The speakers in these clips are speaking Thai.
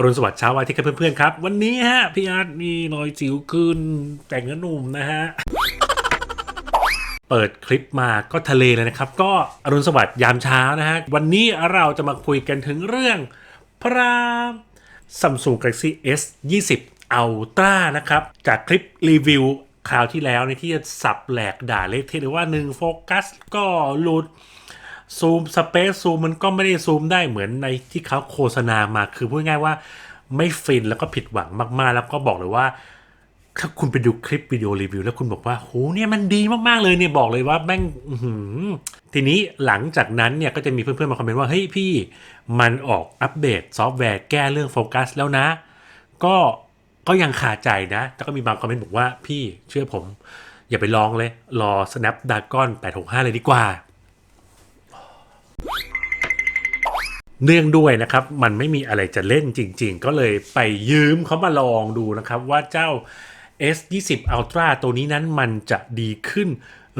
อรุณสวัสดิ์เช้าวันอาที่กับเพื่อนๆครับ วันนี้ฮะพี่อาร์ตมีรอยจิ๋วขึ้นแต่งเนื้อหนุ่มนะฮะ เปิดคลิปมาก็ทะเลเลยนะครับ ก็อรุณสวัสดิ์ยามเช้านะฮะ วันนี้เราจะมาคุยกันถึงเรื่อง พระ Samsung Galaxy S 20 Ultra นะครับ จากคลิปรีวิวคราวที่แล้วในที่จะสับแหลกด่าเละเทะหรือว่า 1 โฟกัสก็หลุด ซูมสเปซซูมมันก็ไม่ได้ซูมได้เหมือนในที่เขาโฆษณามาคือพูดง่ายว่าไม่ฟินแล้วก็ผิดหวังมากๆ แล้วก็บอกเลยว่า ถ้าคุณไปดูคลิปวิดีโอรีวิว แล้วคุณบอกว่าโหเนี่ยมันดีมากๆเลยเนี่ยบอกเลยว่าแม่งทีนี้หลังจากนั้นเนี่ยก็จะมีเพื่อนๆมาคอมเมนต์ว่าเฮ้ยพี่มันออกอัปเดตซอฟต์แวร์แก้เรื่องโฟกัสแล้วนะ ก็ก็ยังขาดใจนะ แต่ก็มีบางคอมเมนต์บอกว่าพี่เชื่อผม อย่าไปลองเลย รอ Snapdragon 865 เลยดีกว่า เนื่องด้วยนะครับ มันไม่มีอะไรจะเล่นจริง ๆ ก็เลยไปยืมเขามาลองดูนะครับว่าเจ้า S20 Ultra ตัวนี้นั้นมันจะดีขึ้น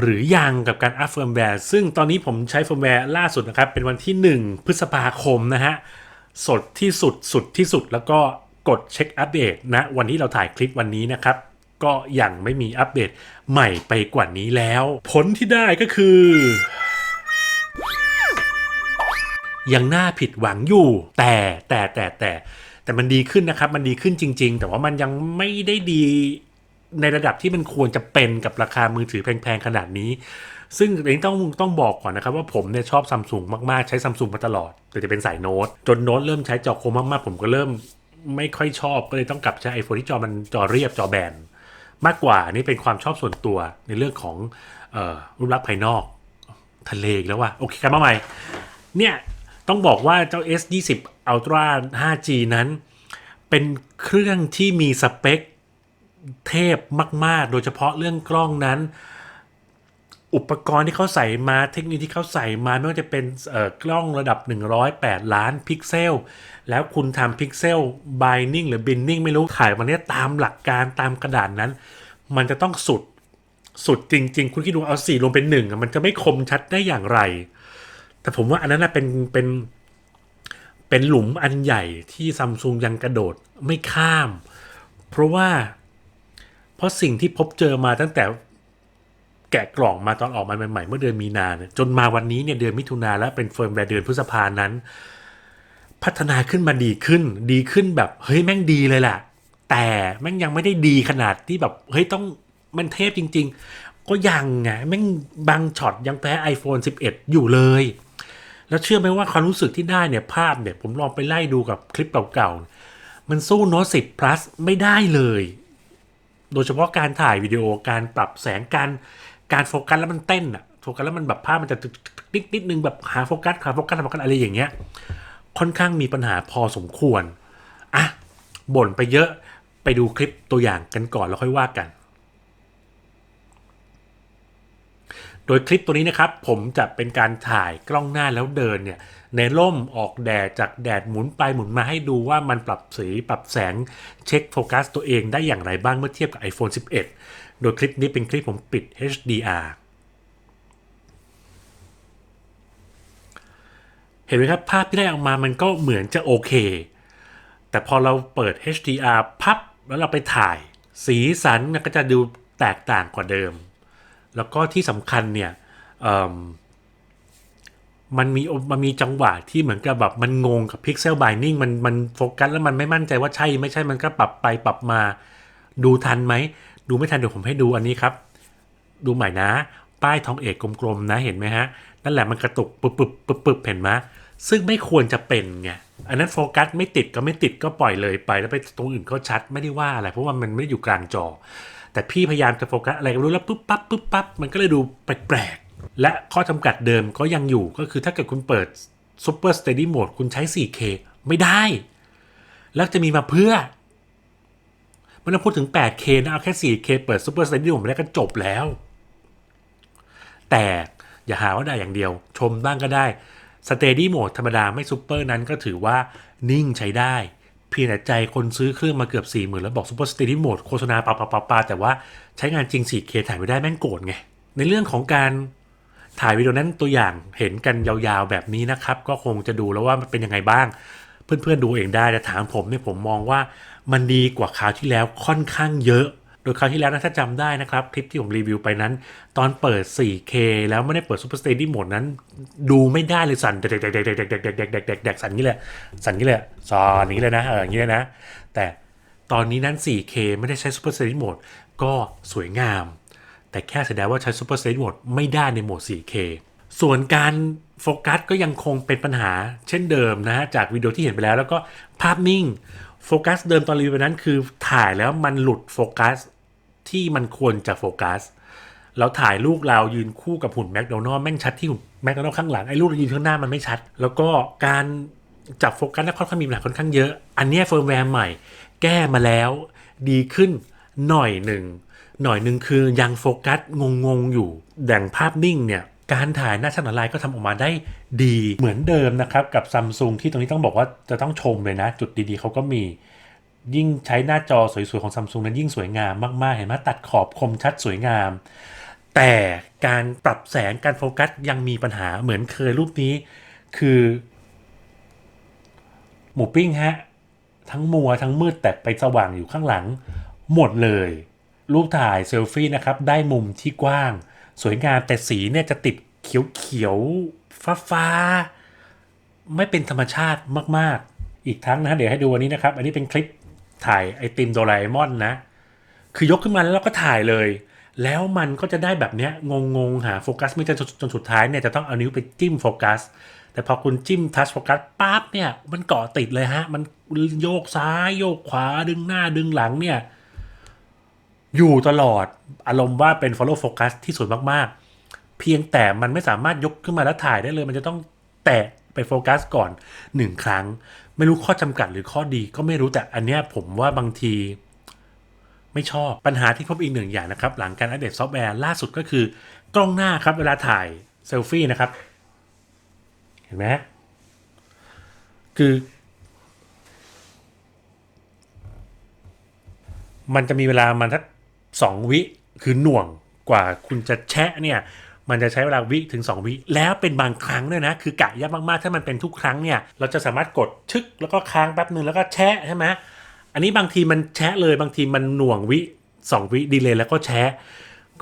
หรือยังกับการอัพเฟิร์มแวร์ซึ่งตอนนี้ผมใช้เฟิร์มแวร์ล่าสุดนะครับ เป็นวันที่ 1 พฤษภาคมนะฮะ สดที่สุดสุดที่สุดแล้วก็กดเช็คอัปเดตนะวันที่เราถ่ายคลิปวันนี้นะครับ ก็ยังไม่มีอัปเดตใหม่ไปกว่านี้แล้ว ผลที่ได้ก็คือ ยังน่าผิดหวังอยู่ แต่แต่แต่แต่แต่มันดีขึ้นนะครับ มันดีขึ้นจริง ๆ แต่ว่ามันยังไม่ได้ดีในระดับที่มันควรจะเป็นกับราคามือถือแพงๆขนาดนี้ ซึ่งอันนี้ต้องต้องบอกก่อนนะครับ ว่าผมเนี่ยชอบซัมซุงมากๆ ใช้ซัมซุงมาตลอด แต่จะเป็นสายโน้ต จนโน้ตเริ่มใช้จอโคมมากๆ ผมก็เริ่มไม่ค่อยชอบ ก็เลยต้องกลับใช้ไอโฟนที่จอมันจอเรียบจอแบนมากกว่านี่เป็นความชอบส่วนตัวในเรื่องของออรูปลักษณ์ภายนอก ทะเลแล้วว่ะโอเคกันมาใหม่เนี่ย ต้องบอกว่าเจ้า S20 Ultra 5G นั้น เป็นเครื่องที่มีสเปคเทพมาก ๆ โดยเฉพาะเรื่องกล้องนั้น อุปกรณ์ที่เขาใส่มาเทคโนโลยีที่เขาใส่มา ไม่ว่าจะเป็นเอ่อกล้องระดับ 108 ล้านพิกเซล แล้วคุณทำพิกเซล binding หรือ binning ไม่รู้ถ่ายมาเนี้ยตามหลักการตามกระดานนั้น มันจะต้องสุดสุดจริง ๆ คุณคิดดูเอาสี่รวมเป็นหนึ่งมันจะไม่คมชัดได้อย่างไร แต่ผมว่าอันนั้นเป็นเป็นเป็นหลุมอันใหญ่ที่ซัมซุงยังกระโดดไม่ข้าม เพราะว่า เพราะสิ่งที่พบเจอมาตั้งแต่แกะกล่องมาตอนออกมาใหม่ๆ เมื่อเดือนมีนาเนี่ยจนมาวันนี้เนี่ยเดือนมิถุนาแล้วเป็นเฟิร์มแวร์เดือนพฤษภานั้น พัฒนาขึ้นมาดีขึ้น ดีขึ้นแบบเฮ้ยแม่งดีเลยแหละแต่แม่งยังไม่ได้ดีขนาดที่แบบเฮ้ยต้องมันเทพจริง ๆ ก็ยังไงแม่งบางช็อตยังแพ้ iPhone 11 อยู่เลย แล้วเชื่อไหมว่าความรู้สึกที่ได้เนี่ยภาพเนี่ยผมลองไปไล่ดูกับคลิปเก่าๆ มันสู้โน้ต10 plus ไม่ได้เลย โดยเฉพาะการถ่ายวิดีโอการปรับแสงการการโฟกัสแล้วมันเต้นอะโฟกัสแล้วมันแบบภาพมันจะนิดนิดนึงแบบหาโฟกัสหาโฟกัสหาโฟกัสอะไรอย่างเงี้ยค่อนข้างมีปัญหาพอสมควรอะบ่นไปเยอะไปดูคลิปตัวอย่างกันก่อนแล้วค่อยว่ากัน โดยคลิปตัวนี้นะครับผมจะเป็นการถ่ายกล้องหน้าแล้วเดินเนี่ยในร่มออกแดดจากแดดหมุนไปหมุนมาให้ดูว่ามันปรับสีปรับแสงเช็คโฟกัสตัวเองได้อย่างไรบ้างเมื่อเทียบกับ iPhone 11 โดยคลิปนี้เป็นคลิปผมปิด HDR เห็นไหมครับภาพที่ได้ออกมามันก็เหมือนจะโอเค แต่พอเราเปิด HDR พับแล้วเราไปถ่าย สีสันมันก็จะดูแตกต่างกว่าเดิม แล้วก็ที่สำคัญเนี่ยมมันมีมันมีจังหวะที่เหมือนกับแบบมันงงกับพิกเซล i บ d นิ่งมันมันโฟกัสแล้วมันไม่มั่นใจว่าใช่ไม่ใช่มันก็ปรับไปปรับมาดูทันไหม ดูไม่ทันเดี๋ยวผมให้ดูอันนี้ครับ ดูใหม่นะ ป้ายทองเอกกลมๆนะเห็นไหมฮะ นั่นแหละมันกระตุกปึ๊บปึ๊บปึ๊บปึ๊บเห็นไหมซึ่งไม่ควรจะเป็นไงอันนั้นโฟกัสไม่ติดก็ไม่ติดก็ปล่อยเลยไปแล้วไปตรงอื่นก็ชัดไม่ได้ว่าอะไรเพราะว่ามันไม่ได้อยู่กลางจอ แต่พี่พยายามจะโฟกัสอะไรก็รู้แล้วปุ๊บปั๊บปุ๊บปั๊บมันก็เลยดูแปลกๆ และข้อจำกัดเดิมก็ยังอยู่ก็คือถ้าเกิดคุณเปิด Super Steady Mode คุณใช้ 4K ไม่ได้ แล้วจะมีมาเพื่อไม่ต้องพูดถึง 8K นะเอาแค่ 4K เปิด Super Steady Mode ได้วก็จบแล้ว แต่อย่าหาว่าได้อย่างเดียว ชมบ้างก็ได้ Steady Mode ธรรมดาไม่ซูเปอร์นั้นก็ถือว่านิ่งใช้ได้ เพียงแต่ใจคนซื้อเครื่องมาเกือบ4 0,000แล้วบอกซูเปอร์สตรีมโหมดโฆษณาปาปาปาปาแต่ว่าใช้งานจริง 4K ถ่ายไม่ได้แม่งโกรธไง ในเรื่องของการถ่ายวิดีโอนั้นตัวอย่างเห็นกันยาวๆแบบนี้นะครับ ก็คงจะดูแล้วว่ามันเป็นยังไงบ้าง เพื่อนๆดูเองได้แต่ถามผมเนี่ยผมมองว่ามันดีกว่าคราวที่แล้วค่อนข้างเยอะ โดยคราวที่แล้วนะถ้าจำได้นะครับ คลิปที่ผมรีวิวไปนั้น ตอนเปิด 4K แล้วไม่ได้เปิด Super Steady Mode นั้น ดูไม่ได้เลยสั่นเด็กๆๆๆๆๆๆๆๆๆสั่นนี้เลยสั่นนี้เลยซอนอย่างนี้เลยนะเอออย่างนี้เลยนะ แต่ตอนนี้นั้น 4K ไม่ได้ใช้ Super Steady Mode ก็สวยงาม แต่แค่แสดงว่าใช้ Super Steady Mode ไม่ได้ในโหมด 4K ส่วนการโฟกัสก็ยังคงเป็นปัญหาเช่นเดิมนะฮะจากวิดีโอที่เห็นไปแล้ว แล้วก็ภาพนิ่ง โฟกัสเดิมตอนรีวิวนั้นคือถ่ายแล้วมันหลุดโฟกัสที่มันควรจะโฟกัสแล้วถ่ายลูกเรายืนคู่กับหุ่นแมคโดนัลล์แม่งชัดที่หุ่นแมคโดนัลล์ข้างหลังไอ้ลูกเรายืนข้างหน้ามันไม่ชัด แล้วก็การจับโฟกัสนี่ยค่อนข้างมีปัญหาค่อนข้างเยอะ อันนี้เฟิร์มแวร์ใหม่ แก้มาแล้วดีขึ้นหน่อยหนึ่งหน่อยหนึ่งคือยังโฟกัสงงๆอยู่แด่งภาพนิ่งเนี่ย การถ่ายหน้าชั้นออนไลน์ก็ทำออกมาได้ดีเหมือนเดิมนะครับ กับซัมซุงที่ตรงนี้ต้องบอกว่าจะต้องชมเลยนะ จุดดีๆเขาก็มี ยิ่งใช้หน้าจอสวยๆของซัมซุงนั้นยิ่งสวยงามมากๆ เห็นไหมตัดขอบคมชัดสวยงาม แต่การปรับแสงการโฟกัสยังมีปัญหาเหมือนเคยรูปนี้ คือ หมูปิ้งฮะ ทั้งมัวทั้งมืดแต่ไปสว่างอยู่ข้างหลัง หมดเลย รูปถ่ายเซลฟี่นะครับได้มุมที่กว้าง สวยงามแต่สีเนี่ยจะติดเขียวเขียวฟ้าฟ้าๆไม่เป็นธรรมชาติมากๆ อีกทั้งนะเดี๋ยวให้ดูอันนี้นะครับ อันนี้เป็นคลิปถ่ายไอติมโดราเอมอนนะ คือยกขึ้นมาแล้วเราก็ถ่ายเลย แล้วมันก็จะได้แบบเนี้ยงงๆหาโฟกัสไม่เจอจนจนสุดท้ายเนี่ยจะต้องเอานิ้วไปจิ้มโฟกัสแต่พอคุณจิ้มทัชโฟกัสปั๊บเนี่ยมันเกาะติดเลยฮะ มันโยกซ้ายโยกขวาดึงหน้าดึงหลังเนี่ย อยู่ตลอดอารมณ์ว่าเป็น follow focus ที่สวยมากๆ เพียงแต่มันไม่สามารถยกขึ้นมาแล้วถ่ายได้เลย มันจะต้องแตะไปโฟกัสก่อนหนึ่งครั้ง ไม่รู้ข้อจำกัดหรือข้อดีก็ไม่รู้แต่อันเนี้ยผมว่าบางทีไม่ชอบปัญหาที่พบอีกหนึ่งอย่างนะครับ หลังการอัปเดตซอฟต์แวร์ล่าสุดก็คือกล้องหน้าครับ เวลาถ่ายเซลฟี่นะครับ เห็นไหมคือ มันจะมีเวลามันทัก สองวิคือหน่วงกว่าคุณจะแชะเนี่ยมันจะใช้เวลาวิถึง 2 วิ แล้วเป็นบางครั้งด้วยนะ คือกะยากมากๆ ถ้ามันเป็นทุกครั้งเนี่ย เราจะสามารถกดชึกแล้วก็ค้างแป๊บหนึ่งแล้วก็แชะใช่ไหมอันนี้บางทีมันแชะเลยบางทีมันหน่วงวิ 2 วิดีเลยแล้วก็แชะ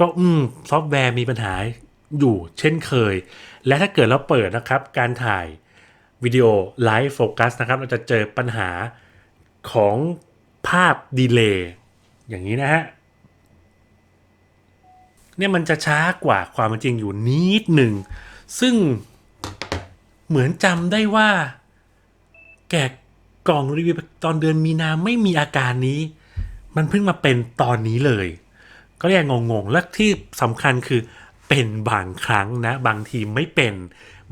ก็อืมซอฟต์แวร์มีปัญหาอยู่เช่นเคย และถ้าเกิดเราเปิดนะครับ การถ่ายวิดีโอไลฟ์โฟกัสนะครับ เราจะเจอปัญหาของภาพดีเลย์อย่างนี้นะฮะ เนี่ยมันจะช้ากว่าความจริงอยู่นิดหนึ่ง ซึ่งเหมือนจำได้ว่า แกกล่องรีวิวตอนเดือนมีนาไม่มีอาการนี้ มันเพิ่งมาเป็นตอนนี้เลย ก็ยังงงๆ และที่สำคัญคือเป็นบางครั้งนะ บางทีไม่เป็น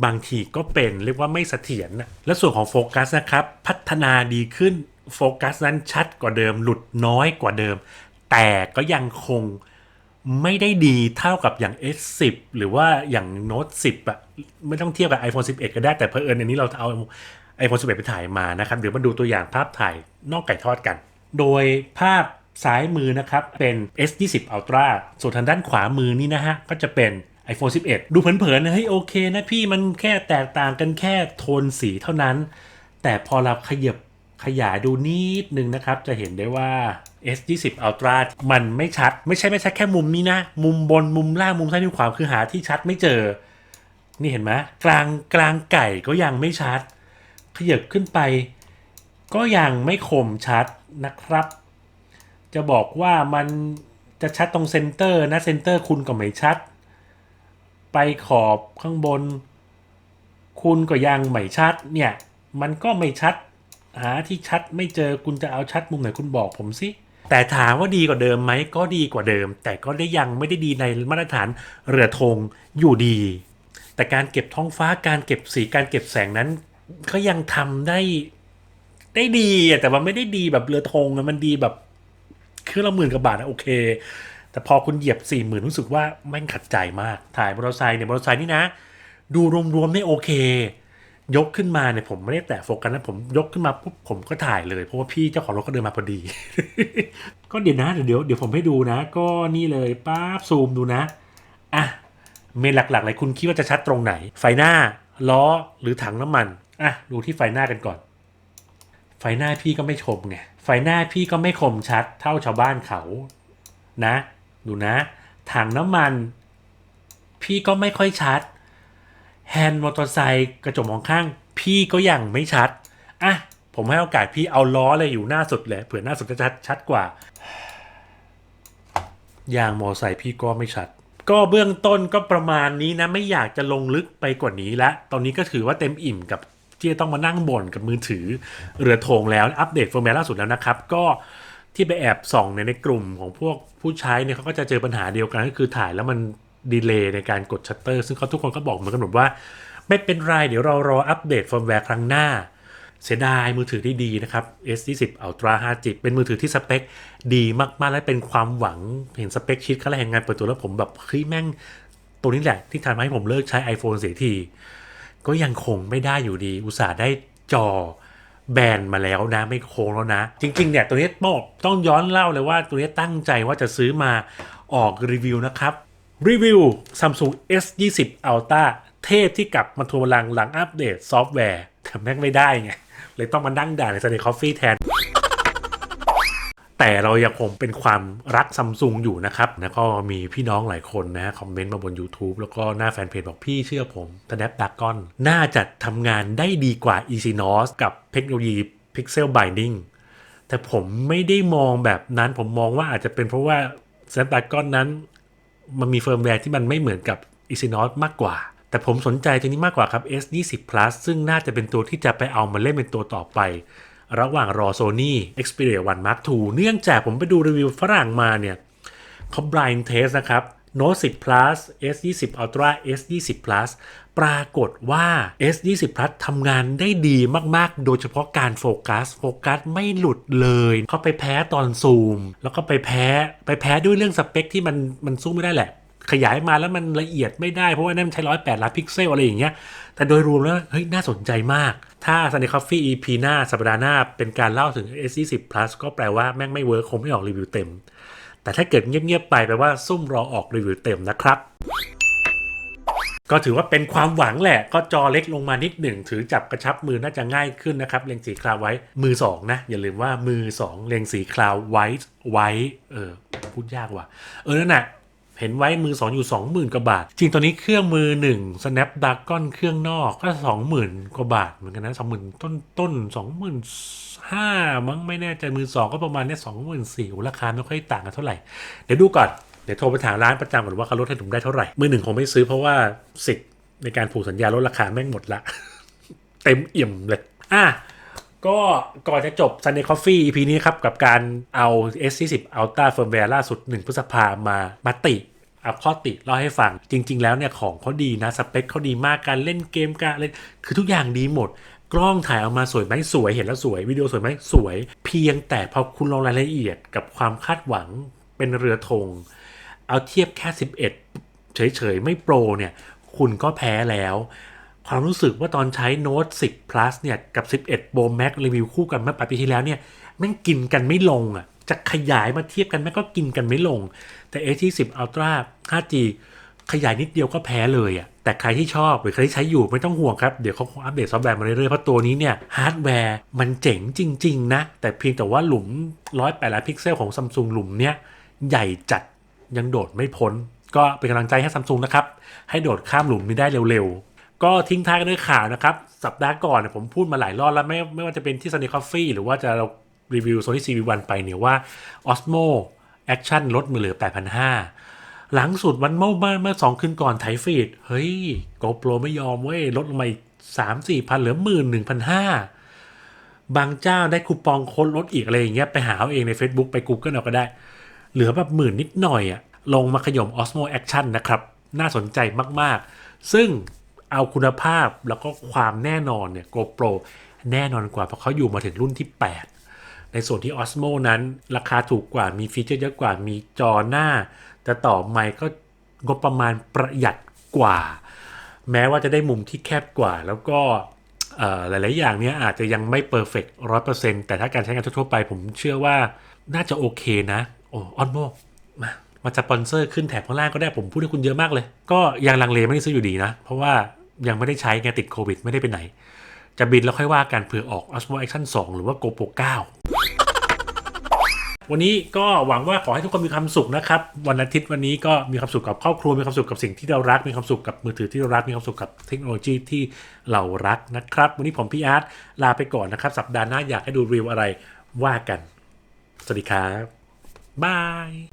บางทีก็เป็นเรียกว่าไม่เสถียรนะและส่วนของโฟกัสนะครับ พัฒนาดีขึ้นโฟกัสนั้นชัดกว่าเดิม หลุดน้อยกว่าเดิม แต่ก็ยังคง ไม่ได้ดีเท่ากับอย่าง S10 หรือว่าอย่าง Note 10อะไม่ต้องเทียบกับ iPhone 11 ก็ได้แต่เพอเอิญอันนี้เราเอา iPhone 11 ไปถ่ายมานะครับเดี๋ยวมาดูตัวอย่างภาพถ่ายนอกไก่ทอดกัน โดยภาพซ้ายมือนะครับ เป็น S20 Ultra ส่วนทางด้านขวามือนี่นะฮะ ก็จะเป็น iPhone 11 ดูเผินๆนะเฮ้ยโอเคนะพี่มันแค่แตกต่างกันแค่โทนสีเท่านั้น แต่พอเราขยับ ขยายดูนิดนึงนะครับ จะเห็นได้ว่า S20 Ultra มันไม่ชัด ไม่ใช่ไม่ชัดแค่มุมนี้นะ มุมบนมุมล่างมุมซ้ายมุมขวาคือหาที่ชัดไม่เจอ นี่เห็นไหมกลางกลางไก่ก็ยังไม่ชัด ขยับขึ้นไป ก็ยังไม่คมชัดนะครับ จะบอกว่ามันจะชัดตรงเซนเตอร์นะเซนเตอร์คุณก็ไม่ชัด ไปขอบข้างบน คุณก็ยังไม่ชัดเนี่ยมันก็ไม่ชัด หาที่ชัดไม่เจอคุณจะเอาชัดมุมไหนคุณบอกผมสิแต่ถามว่าดีกว่าเดิมไหมก็ดีกว่าเดิม แต่ก็ได้ยังไม่ได้ดีในมาตรฐานเรือธงอยู่ดี แต่การเก็บท้องฟ้าการเก็บสีการเก็บแสงนั้นก็ยังทำได้ได้ดีแต่ว่าไม่ได้ดีแบบเรือธงมันดีแบบคือละหมื่นกว่าบาทอะโอเค แต่พอคุณเหยียบสี่หมื่นรู้สึกว่าแม่งขัดใจมาก ถ่ายมอเตอร์ไซค์เนี่ยมอเตอร์ไซค์นี่นะ ดูรวมๆเนี่โอเค ยกขึ้นมาเนี่ยผมไม่ได้แตะโฟกัสนะผมยกขึ้นมาปุ๊บผมก็ถ่ายเลย เพราะว่าพี่เจ้าของรถก็เดินมาพอดี ก็เดี๋ยวนะเดี๋ยวเดี๋ยวผมให้ดูนะ ก็นี่เลยป๊าบซูมดูนะอะเมนหลักๆเลยคุณคิดว่าจะชัดตรงไหน ไฟหน้าล้อหรือถังน้ำมันอะดูที่ไฟหน้ากันก่อน ไฟหน้าพี่ก็ไม่ชมไงไฟหน้าพี่ก็ไม่คมชัด เท่าชาวบ้านเขานะ ดูนะ ถังน้ำมัน พี่ก็ไม่ค่อยชัด แฮนด์มอเตอร์ไซค์กระจกมองข้าง พี่ก็ยังไม่ชัด อะ ผมให้โอกาสพี่เอาล้อเลยอยู่หน้าสุดเลยเผื่อหน้าสุดจะชัดชัดกว่า ยางมอเตอร์ไซค์พี่ก็ไม่ชัด ก็เบื้องต้นก็ประมาณนี้นะไม่อยากจะลงลึกไปกว่านี้ละตอนนี้ก็ถือว่าเต็มอิ่มกับที่จะต้องมานั่งบ่นกับมือถือเรือธงแล้วอัปเดตเฟิร์มแวร์ล่าสุดแล้วนะครับ ก็ที่ไปแอบส่องในในกลุ่มของพวกผู้ใช้เนี่ยเขาก็จะเจอปัญหาเดียวกันก็คือถ่ายแล้วมัน ดีเลย์ในการกดชัตเตอร์ซึ่งเขาทุกคนก็บอกเหมือนกันหมดว่า ไม่เป็นไร เดี๋ยวเรารออัปเดตเฟิร์มแวร์ครั้งหน้า เสียดายมือถือที่ดีนะครับ S20 Ultra 5G เป็นมือถือที่สเปค ดีมากๆ และเป็นความหวังเห็นสเปคชิดขั้นแรกงานเปิดตัวแล้วผมแบบเฮ้ยแม่งตัวนี้แหละที่ทำให้ผมเลิกใช้ iPhone เสียที ก็ยังคงไม่ได้อยู่ดี อุตส่าห์ได้จอแบนมาแล้วนะไม่โค้งแล้วนะ จริง ๆ เนี่ย ตัวนี้ต้องต้องย้อนเล่าเลยว่าตัวนี้ตั้งใจว่าจะซื้อมาออกรีวิวนะครับ รีวิว Samsung S20 Ultra เทพที่กลับมาทวงลังหลังอัปเดตซอฟต์แวร์แต่แม่งไม่ได้ไง เลยต้องมานั่งด่าใน Sunday Coffee แทน แต่เรายังคงเป็นความรักซัมซุงอยู่นะครับแล้วก็มีพี่น้องหลายคนนะฮะคอมเมนต์มาบน YouTube แล้วก็หน้าแฟนเพจบอกพี่เชื่อผม Snapdragon น่าจะทำงานได้ดีกว่า Exynos กับเทคโนโลยี Pixel Binding แต่ผมไม่ได้มองแบบนั้นผมมองว่าอาจจะเป็นเพราะว่า Snapdragon นั้น มันมีเฟิร์มแวร์ที่มันไม่เหมือนกับ Exynos มากกว่า แต่ผมสนใจตัวนี้มากกว่าครับ S20 Plus ซึ่งน่าจะเป็นตัวที่จะไปเอามาเล่นเป็นตัวต่อไป ระหว่างรอ Sony Xperia 1 Mark II เนื่องจากผมไปดูรีวิวฝรั่งมาเนี่ยเขา blind test นะครับ Note 10 Plus S20 Ultra S20 Plus ปรากฏว่า S20 Plus ทำงานได้ดีมากๆ โดยเฉพาะการโฟกัส โฟกัสไม่หลุดเลย เขาไปแพ้ตอนซูม แล้วก็ไปแพ้ ไปแพ้ด้วยเรื่องสเปคที่มันมันสู้ไม่ได้แหละ ขยายมาแล้วมันละเอียดไม่ได้ เพราะว่านั่นมันใช้ร้อยแปดล้านพิกเซลอะไรอย่างเงี้ย แต่โดยรวมแล้ว เฮ้ย น่าสนใจมาก ถ้า Sunday Coffee EP หน้าสัปดาห์หน้าเป็นการเล่าถึง S20 Plus ก็แปลว่าแม่งไม่เวิร์คคงไม่ออกรีวิวเต็ม แต่ถ้าเกิดเงียบๆไปแปลว่าซุ่มรอออกรีวิวเต็มนะครับ ก็ถือว่าเป็นความหวังแหละ ก็จอเล็กลงมานิดหนึ่ง ถือจับกระชับมือน่าจะง่ายขึ้นนะครับ เล็งสีคลาวไว้ มือ 2 นะ อย่าลืมว่ามือ 2 เล็งสีคลาวไว้ไว้เออพูดยากว่ะ เออนั่นน่ะเห็นไว้มือ 2 อยู่ 20,000 กว่าบาท จริงตอนนี้เครื่องมือ 1 Snapdragon เครื่องนอกก็ 20,000 กว่าบาท เหมือนกันนะ 20,000 ต้นต้น25,000มั้งไม่แน่ใจมือ 2 ก็ประมาณเนี้ย24,000ราคาไม่ค่อยต่างกันเท่าไหร่ เดี๋ยวดูก่อน เดี๋ยวโทรไปถามร้านประจำก่อนว่าเขาลดให้ผมได้เท่าไหร่ มือหนึ่งคงไม่ซื้อเพราะว่าสิทธิ์ในการผูกสัญญาลดราคาแม่งหมดละ เต็มเอี่ยมเลยอะก็ก่อนจะจบ Sunday Coffee EP นี้ครับ กับการเอา S40 Ultra Firmware ล่าสุด 1 พฤษภามามาติเอาข้อติเล่าให้ฟัง จริง ๆ แล้วเนี่ย ของเขาดีนะ สเปคเขาดีมากการเล่นเกมการเล่นคือทุกอย่างดีหมด กล้องถ่ายออกมาสวยไหมสวยเห็นแล้วสวย วิดีโอสวยไหมสวย เพียงแต่พอคุณลงรายละเอียดกับความคาดหวังเป็นเรือธง เอาเทียบแค่ 11 เฉยๆ ไม่โปรเนี่ย คุณก็แพ้แล้ว ความรู้สึกว่าตอนใช้ Note 10 Plus เนี่ยกับ 11 Pro Max รีวิวคู่กันเมื่อปลายปีที่แล้วเนี่ยแม่งกินกันไม่ลงอะจะขยายมาเทียบกันแม่งก็กินกันไม่ลง แต่ A10 Ultra 5G ขยายนิดเดียวก็แพ้เลยอะแต่ใครที่ชอบหรือใครที่ใช้อยู่ไม่ต้องห่วงครับ เดี๋ยวเขาคงอัปเดตซอฟต์แวร์มาเรื่อยๆ เพราะตัวนี้เนี่ยฮาร์ดแวร์มันเจ๋งจริง ๆ นะ แต่เพียงแต่ว่าหลุม108ล้านพิกเซลของซัมซุงหลุมเนี้ยใหญ่จัด ยังโดดไม่พ้น ก็เป็นกำลังใจให้ซัมซุงนะครับ ให้โดดข้ามหลุมนี้ได้เร็วๆ ก็ทิ้งท้ายกันด้วยข่าวนะครับ สัปดาห์ก่อนเนี่ยผมพูดมาหลายรอบแล้วไม่ไม่ว่าจะเป็นที่ Sunny Coffee หรือว่าจะเรารีวิว Sony CV1 ไปเนี่ยว่า Osmo Action ลดมาเหลือ 8,500 หลังสุดวันเมื่อเมื่อเมื่อสองคืนก่อนไถฟีดเฮ้ย GoPro ไม่ยอมเว้ย ลดลงมาอีกสามสี่พันเหลือหมื่นหนึ่งพันห้าบางเจ้าได้คูปองโค้ดลดอีกอะไรอย่างเงี้ยไปหาเอาเองใน Facebook ไป Google เอาก็ได้ เหลือแบบหมื่นนิดหน่อยอะลงมาขย่ม Osmo Action นะครับ น่าสนใจมากๆ ซึ่งเอาคุณภาพแล้วก็ความแน่นอนเนี่ย GoPro แน่นอนกว่าเพราะเขาอยู่มาถึงรุ่นที่ 8 ในส่วนที่ Osmo นั้น ราคาถูกกว่ามีฟีเจอร์เยอะกว่ามีจอหน้า แต่ต่อไมค์ก็งบประมาณประหยัดกว่า แม้ว่าจะได้มุมที่แคบกว่า แล้วก็หลาย ๆ อย่างเนี้ยอาจจะยังไม่เพอร์เฟกต์ร้อยเปอร์เซ็นต์แต่ถ้าการใช้งานทั่ว ๆ ไปผมเชื่อว่าน่าจะโอเคนะ อ้ออนโมมามาสปอนเซอร์ขึ้นแถบข้างล่างก็ได้ผมพูดให้คุณเยอะมากเลย ก็ยังลังเลไม่ได้ซื้ออยู่ดีนะ เพราะว่ายังไม่ได้ใช้ไงติดโควิดไม่ได้ไปไหน จะบินแล้วค่อยว่ากันเผื่อออก Osmo Action 2 หรือว่า GoPro 9 วันนี้ก็หวังว่าขอให้ทุกคนมีความสุขนะครับ วันอาทิตย์วันนี้ก็มีความสุขกับครอบครัวมีความสุขกับสิ่งที่เรารัก มีความสุขกับมือถือที่เรารักมีความสุขกับเทคโนโลยีที่เรารักนะครับ วันนี้ผมพี่อาร์ตลาไปก่อนนะครับสัปดาห์หน้าอยากให้ดูรีวิวอะไรว่ากันสวัสดีครับ Bye.